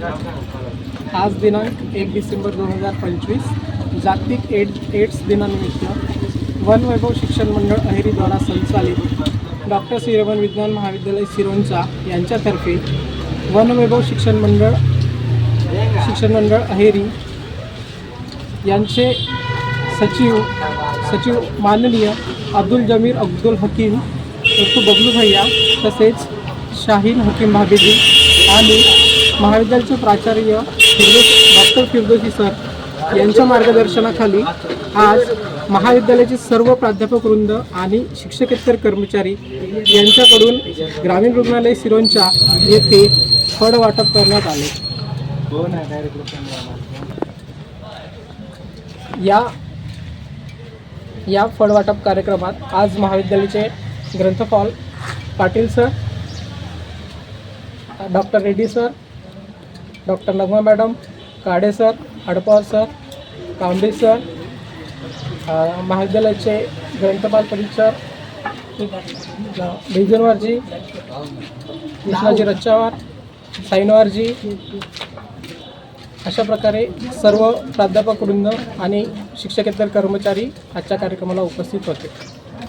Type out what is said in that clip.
आज दिनांक एक डिसेंबर दोन हजार पंचवीस जागतिक एड एड्स दिनानिमित्त वन वैभव शिक्षण मंडळ अहेरीद्वारा संचालित डॉक्टर श्रीरमण विज्ञान महाविद्यालय सिरोंचा यांच्यातर्फे वन वैभव शिक्षण मंडळ शिक्षण मंडळ अहेरी यांचे सचिव सचिव माननीय अब्दुल जमीर अब्दुल हकीम उर्फ बबलू भैया तसेच शाहीन हकीम भाबीजी आणि महाविद्यालयाचे प्राचार्य डॉक्टर फिरदोशी सर यांच्या मार्गदर्शनाखाली आज महाविद्यालयाचे सर्व प्राध्यापक वृंद आणि शिक्षकेतर कर्मचारी यांच्याकडून ग्रामीण रुग्णालय सिरोंच्या येथे फळ वाटप करण्यात आले. या या फळवाटप कार्यक्रमात आज महाविद्यालयाचे ग्रंथपाल Patil sir doctor Reddy sir doctor Nagma madam Kade sir Hadpav sir Kambe sir महाविद्यालयाचे ग्रंथपाल परिसर भिजनवारजी कृष्णाजी रच्चावार साईनवारजी अशा प्रकारे सर्व प्राध्यापक वृंद आणि शिक्षकेतर कर्मचारी आजच्या कार्यक्रमाला उपस्थित होते.